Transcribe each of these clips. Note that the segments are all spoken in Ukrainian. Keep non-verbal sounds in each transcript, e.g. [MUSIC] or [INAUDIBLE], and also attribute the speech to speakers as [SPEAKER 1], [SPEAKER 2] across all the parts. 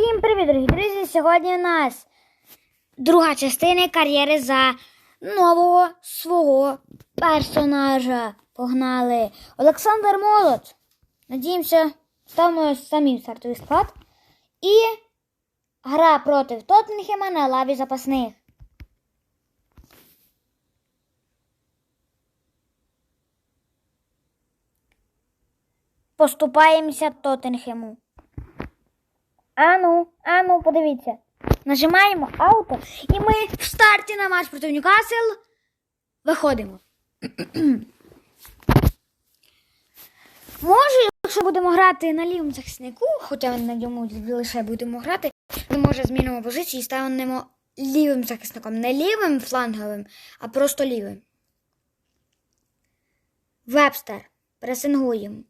[SPEAKER 1] Всім привіт, дорогі друзі! Сьогодні у нас друга частина кар'єри за нового свого персонажа. Погнали! Олександр Молод. Надіємося, ставимо самі стартовий склад. І гра проти Тоттенхема на лаві запасних. Поступаємося Тоттенхему. Ану, ану, подивіться. Нажимаємо ауто, і ми в старті на матч проти Ньюкасл виходимо. [CLEARS THROAT] Може, якщо будемо грати на лівому захиснику, хоча на ньому лише будемо грати, ми може змінимо позицію і станемо лівим захисником. Не лівим фланговим, а просто лівим. Вебстер. Пресингуємо.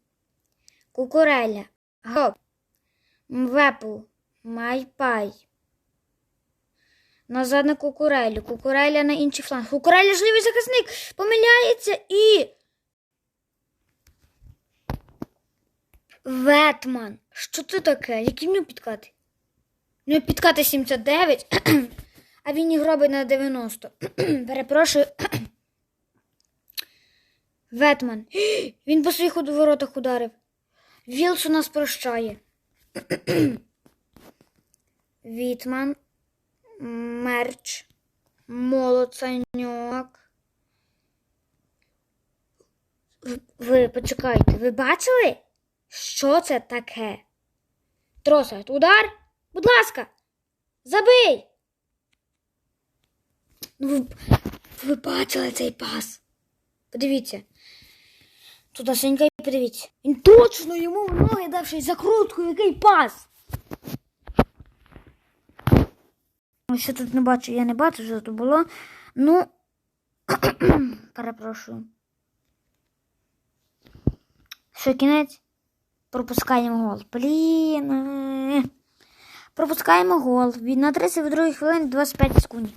[SPEAKER 1] Кукуреля. Гоп. Мвепу, Майпай. Назад на кукурелю. Кукуреля на інший фланг. Кукуреля ж лівий захисник. Помиляється і. Ветман. Що це таке? Які в нього підкати? В нього підкати 79, а він їх робить на 90. [CLEARS THROAT] Перепрошую. Ветман. Він по своїх воротах ударив. Вілсон нас прощає. [CLEARS THROAT] Вітман, мерч, молоцаньок. Ви, почекайте, ви бачили? Що це таке? Тросард, удар? Будь ласка, забий. Ну, ви, ви бачили цей пас? Подивіться. Туди Сенька і. Він точно йому в ноги дав ще й закрутку, який пас. Я тут не бачу, я не бачу, що тут було. Ну, [CLEARS THROAT] перепрошую. Що, кінець? Пропускаємо гол. Блін. Пропускаємо гол. Від на 32 хвилині 25 секунд.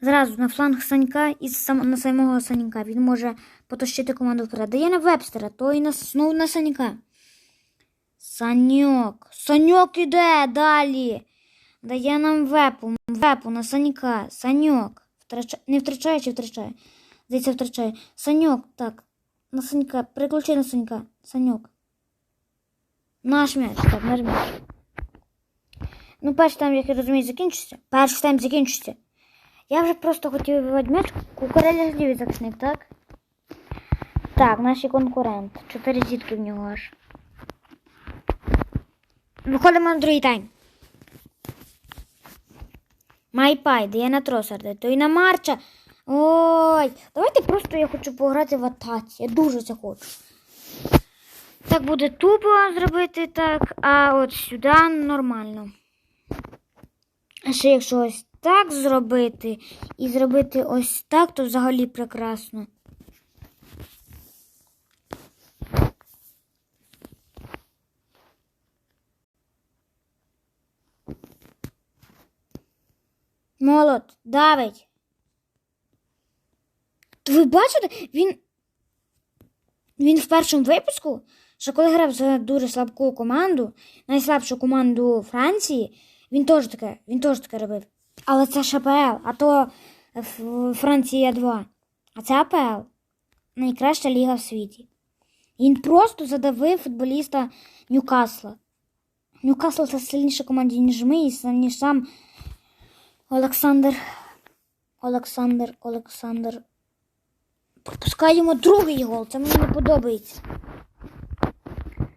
[SPEAKER 1] Зразу на фланг Санька і сам, на самого Санька. Він може потащити команду вперед. Дає на Вебстера, то і на, знову на Санька. Саньок. Саньок іде далі. Дає нам вепу. Вепу на Санька. Саньок. Втрача... Не втрачає чи втрачає? Здається, втрачає. Саньок, так. На Санька. Переключи на Санька. Саньок. Наш м'яч. Так, наш м'яч. Ну, перший тайм, як я розумію, закінчиться. Перший тайм закінчиться. Я вже просто хотів вибивати м'яч. Кукуреля лівий захисник, так? Так, наш конкурент. Чотири зітки в нього аж. Виходимо на другий тайм. Майпай, де я на Тросарда, то і на Марча. Ой, давайте просто я хочу пограти в атаці. Я дуже це хочу. Так буде тупо зробити так, а от сюди нормально. А ще якщо ось так зробити і зробити ось так, то взагалі прекрасно. Молод, давить. Ви бачите, він. Він в першому випуску, що коли грав за дуже слабку команду, найслабшу команду Франції, він теж таке, він теж таке робив. Але це ж АПЛ, а то Франція 2. А це АПЛ. Найкраща ліга в світі. Він просто задавив футболіста Ньюкасла. Ньюкасл це сильніша команда, ніж ми, і ніж сам Олександр. Олександр, Олександр. Пропускаємо другий гол. Це мені не подобається.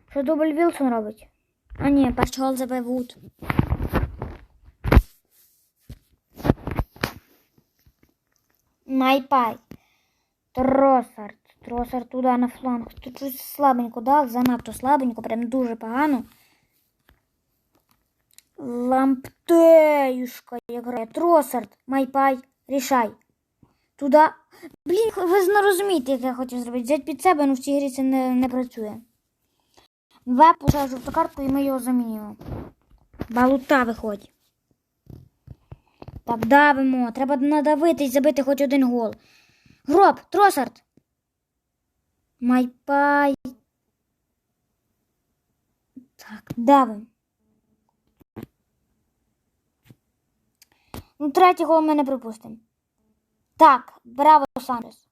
[SPEAKER 1] Що дубль Вілсон робить? А ні, перший гол забив Вуд. Майпай. Тросард. Тросард туди на фланг. Тут щось слабенько дав, занадто слабенько, прям дуже погано. Ламптеюшка грає. Тросард. Майпай. Рішай. Туди. Блін, ви не розумієте, як я хотів зробити. Взять під себе, ну в цій грі це не, не працює. Веб получає жовту картку і ми його замінюємо. Балута виходить. Так, давимо. Треба надавити і забити хоч один гол. Гроб, Тросард. Майпай. Так, де ви? Ну, третій гол ми не пропустимо. Так, браво, Санчес.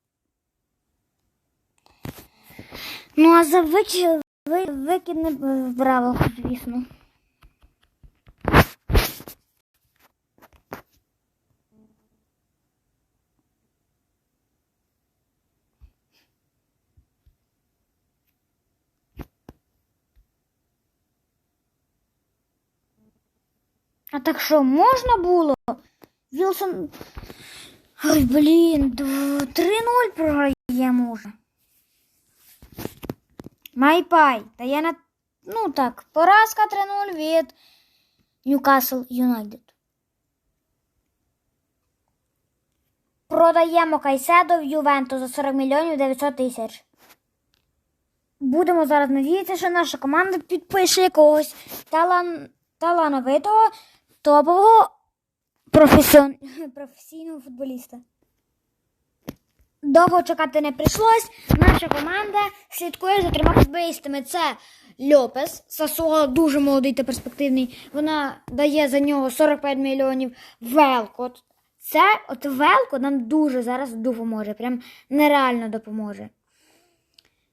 [SPEAKER 1] Ну, а за викид, не е, браво, звісно. А так що, можна було? Вілсон. Ой, блін, 3-0 програємо уже. Майпай. Та я на. Ну так, поразка 3-0 від Ньюкасл Юнайтед. Продаємо Кайседо в Ювенту за 40 мільйонів 900 тисяч. Будемо зараз надіятися, що наша команда підпише якогось талан... талановитого топового професіон... [LAUGHS] професійного футболіста. Довго чекати не прийшлось. Наша команда слідкує за трьома футболістами. Це Льопес, Сасуало дуже молодий та перспективний. Вона дає за нього 45 мільйонів. Велкот. Це от Велкот нам дуже зараз допоможе. Прям нереально допоможе.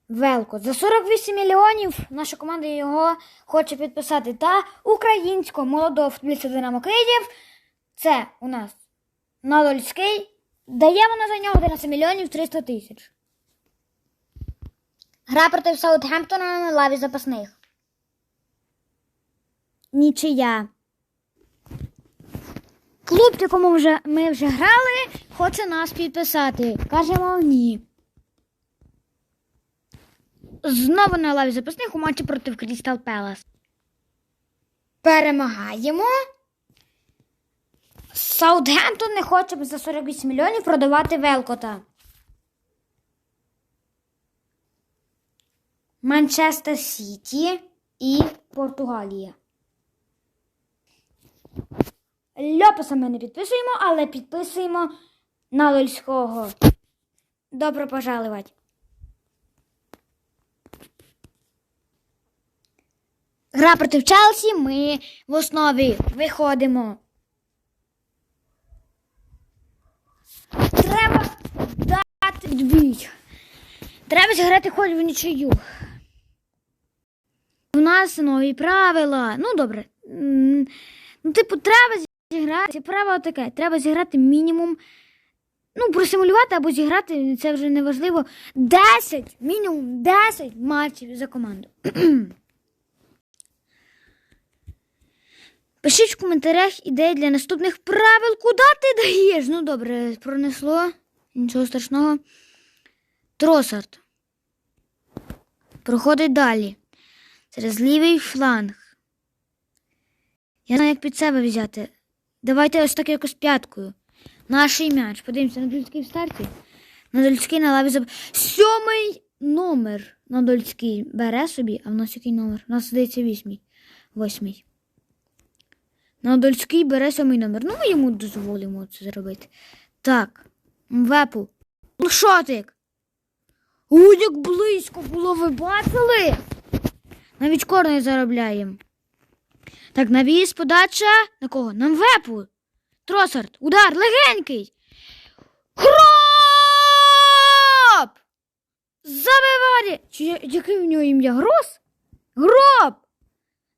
[SPEAKER 1] Велкот. За 48 мільйонів наша команда його хоче підписати. Та українського молодого футболіста Динамо Київ. Це у нас Надольський. Даємо на за нього 11 мільйонів 300 тисяч. Гра проти Саутгемптона на лаві запасних. Нічия. Клуб, якому вже, ми вже грали, хоче нас підписати. Кажемо ні. Знову на лаві запасних у матчі проти Крістал Пелас. Перемагаємо. Саутгемптон не хоче за 48 мільйонів продавати Велкота. Манчестер Сіті і Португалія. Льопеса ми не підписуємо, але підписуємо Надольського. Добро пожаловать. Гра проти Челсі. Ми в основі виходимо. Треба дати відбій. Треба зіграти хоч в нічию. У нас нові правила. Ну, добре. Ну, типу, треба зіграти. Правило таке. Треба зіграти мінімум. Ну, просимулювати або зіграти, це вже не важливо. 10, мінімум 10 матчів за команду. [CLEARS THROAT] Пишіть в коментарях ідеї для наступних правил. Куди ти даєш? Ну добре, пронесло. Нічого страшного. Тросард. Проходить далі. Через лівий фланг. Я знаю, як під себе взяти. Давайте ось так якось п'яткою. Наш м'яч. Подивимося на людський в старті. Надольський на лаві заб... Сьомий номер. Надольський бере собі, а в нас який номер? У нас здається вісьмий. Восьмий. Надольський бере сьомий номер. Ну, ми йому дозволимо це зробити. Так. Вепу. Лошотик. О, як близько було, ви бачили? Навіть корни заробляємо. Так, навіс, подача. На кого? Нам вепу. Тросард. Удар легенький. Гроб! Забиває. Чи яке в нього ім'я? Гроз? Гроб!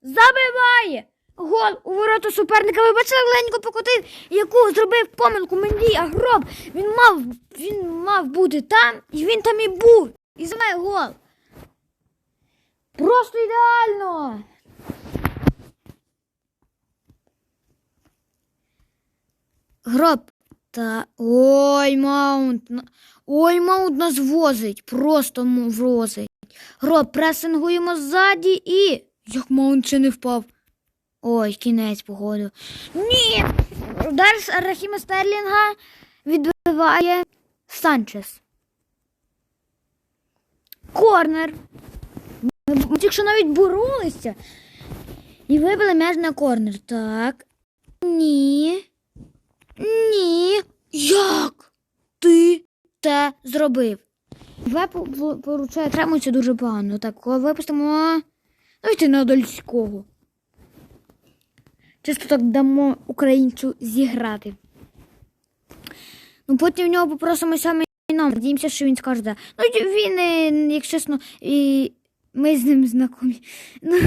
[SPEAKER 1] Забиває! Гол у ворота суперника. Ви бачили легенько покотив, яку зробив помилку Менді, а гроб. Він мав, він мав бути там, і він там і був. І забиває гол. Просто ідеально. Гроб. Та ой, маунт. Ой, маунт нас возить. Просто возить. Гроб, пресингуємо ззаді і. Як маунт ще не впав. Ой, кінець походу. Ні! Удар Рахіма Стерлінга відбиває Санчес. Корнер. Ми, тільки що навіть боролися. І вибили м'яч на корнер. Так. Ні. Ні. Як ти це зробив? Вепу поручає тримується дуже погано. Так, випустимо. Давайте на Дольського. Чисто так дамо українцю зіграти. Ну, потім в нього попросимо саме номер. Надіємося, що він скаже. Ну, він, е, як чесно, і ми з ним знайомі. [LAUGHS] Ну,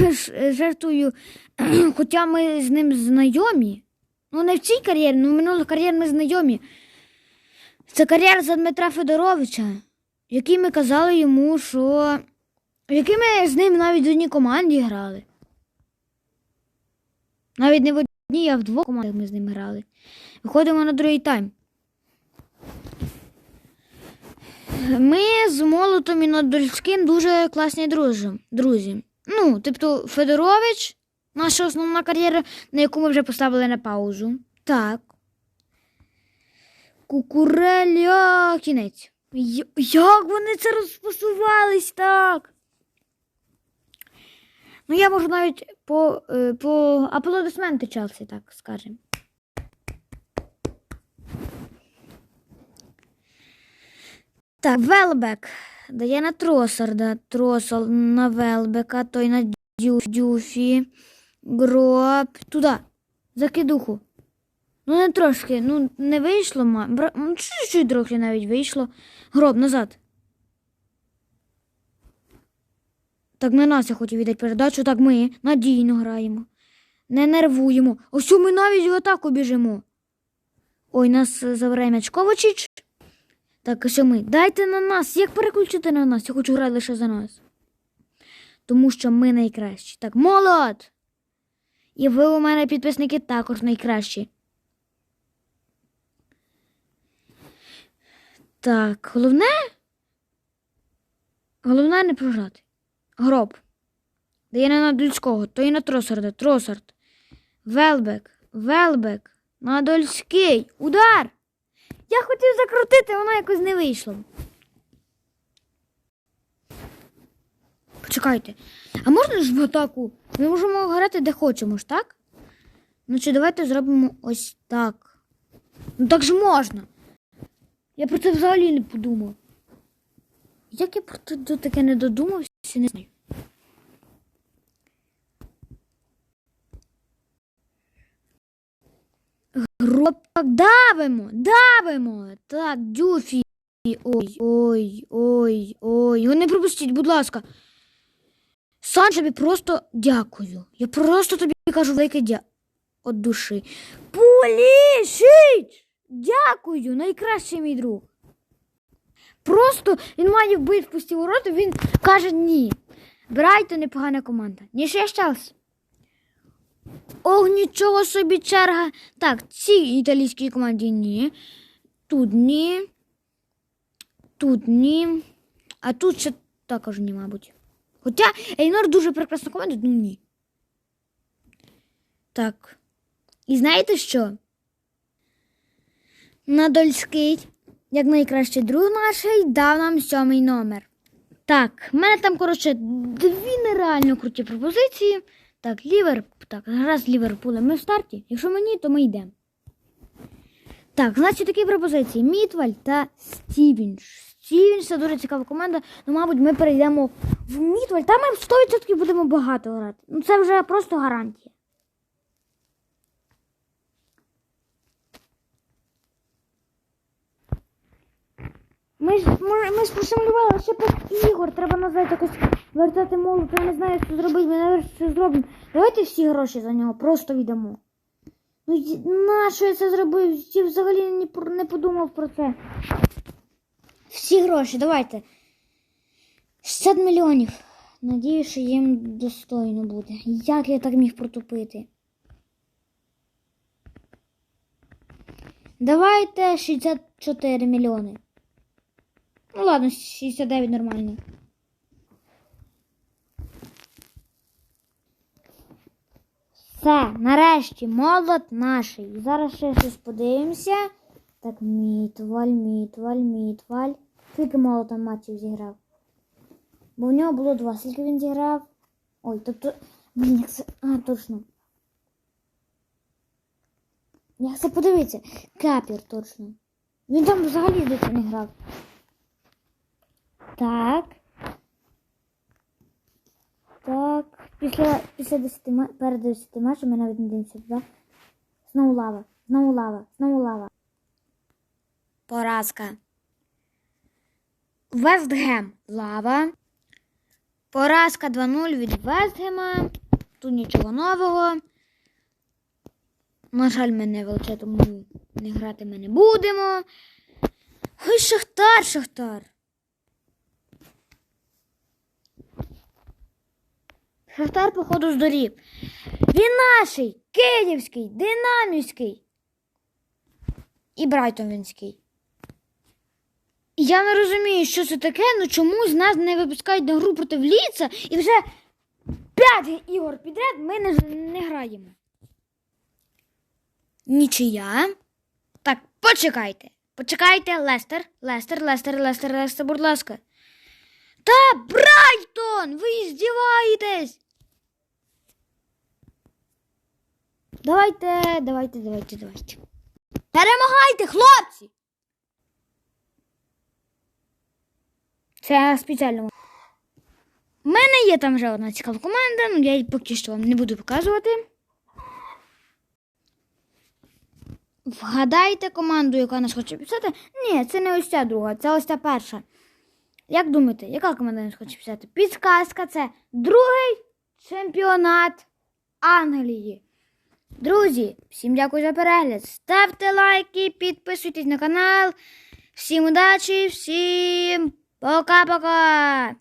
[SPEAKER 1] жартую. [CLEARS THROAT] Хоча ми з ним знайомі. Ну, не в цій кар'єрі, ну в минулих кар'єр ми знайомі. Це кар'єра за Дмитра Федоровича, який ми казали йому, що. Який ми з ним навіть в одній команді грали. Навіть не в одній, а в двох командах ми з ним грали. Виходимо на другий тайм. Ми з Молотом і Надольським дуже класні друзі. Ну, тобто Федорович, наша основна кар'єра, на яку ми вже поставили на паузу. Так. Кукуреля кінець. Як вони це розпасувались так? Ну, я можу навіть по, е, по аплодисменти Челсі, так скажемо. Так, Велбек. Дає на Тросарда. Тросал на Велбека, той на Дю- Дюфі. Гроб. Туди. Закидуху. Ну, не трошки, ну не вийшло, ма. Ну, Чуть-чуть трохи навіть вийшло. Гроб назад. Так на нас я хотів віддати передачу, так ми надійно граємо. Не нервуємо. Ось ми навіть в атаку біжимо. Ой, нас забирає м'яч. Так, ось ми. Дайте на нас. Як переключити на нас? Я хочу грати лише за нас. Тому що ми найкращі. Так, молод! І ви у мене підписники також найкращі. Так, головне. Головне не програти. Гроб. Дає не на Дольського, то і на Тросарда. Тросард. Велбек. Велбек. На Дольський. Удар! Я хотів закрутити, воно якось не вийшло. Почекайте. А можна ж в атаку? Ми можемо грати де хочемо ж, так? Ну чи давайте зробимо ось так. Ну так ж можна. Я про це взагалі не подумав. Як я про це таке не додумався, не знаю. Так давимо, давимо. Так, дюфі. Ой, ой, ой, ой. Його не пропустіть, будь ласка. Сан тобі просто дякую. Я просто тобі кажу велике дя... От душі. Пулішить! Дякую, найкращий мій друг. Просто він має вбити в пусті ворота, він каже ні. Брайтон непогана команда. Ні ще Челсі. Ох, нічого собі черга. Так, цій італійській команді ні. Тут ні. Тут ні. А тут ще також ні, мабуть. Хоча Ейнор дуже прекрасна команда, ну ні. Так. І знаєте що? Надольський, як найкращий друг наш, дав нам сьомий номер. Так, в мене там, коротше, дві нереально круті пропозиції. Так, Лівер, так, гра з Ліверпулем. Ми в старті. Якщо мені, то ми йдемо. Так, значить такі пропозиції: Мітваль та Стівінш. Стівінш це дуже цікава команда. Ну, мабуть, ми перейдемо в Мітваль. Та ми 100% будемо багато грати. Ну, це вже просто гарантія. Ми ж ми, ми ж пошумлювали ще п'ять ігор. Треба назад якось вертати молот. Я не знаю, що зробити. Ми навіть це зробимо. Давайте всі гроші за нього просто віддамо. Ну й- нащо я це зробив? Я взагалі не, не подумав про це. Всі гроші, давайте. 60 мільйонів. Надію, що їм достойно буде. Як я так міг протупити? Давайте 64 мільйони. Ну ладно, 69 нормально. Все, нарешті, молот наший. Зараз ще щось подивимося. Так, мітваль, мітваль, мітваль. Скільки молота матчів зіграв? Бо в нього було два. Скільки він зіграв? Ой, тобто. Блін, як це. А, точно. Як це подивитися? Капір, точно. Він там взагалі здається не грав. Так. Так, Після, після 10 ма- перед 10 матчем ми навіть не дивимося туди. Знову лава, знову лава, знову лава. Поразка. Вестгем лава. Поразка 2-0 від Вестгема. Тут нічого нового. На жаль, ми не величе, тому не грати ми не будемо. Ой, Шахтар, Шахтар. Шахтар, походу, здорів. Він наший, київський, динамівський. І Брайтонвінський. Я не розумію, що це таке, ну чому з нас не випускають на гру проти Ліца і вже п'ять ігор підряд ми не, не граємо. Нічия. Так, почекайте. Почекайте, Лестер, Лестер, Лестер, Лестер, Лестер, будь ласка. Та Брайтон! Ви здіваєтесь! Давайте, давайте, давайте, давайте. Перемагайте, хлопці! Це спеціально. У мене є там вже одна цікава команда, ну я її поки що вам не буду показувати. Вгадайте команду, яка нас хоче писати. Ні, це не ось ця друга, це ось ця перша. Як думаєте, яка команда нас хоче писати? Підсказка це другий чемпіонат Англії. Друзі, всім дякую за перегляд. Ставте лайки, підписуйтесь на канал. Всім удачі, всім пока-пока!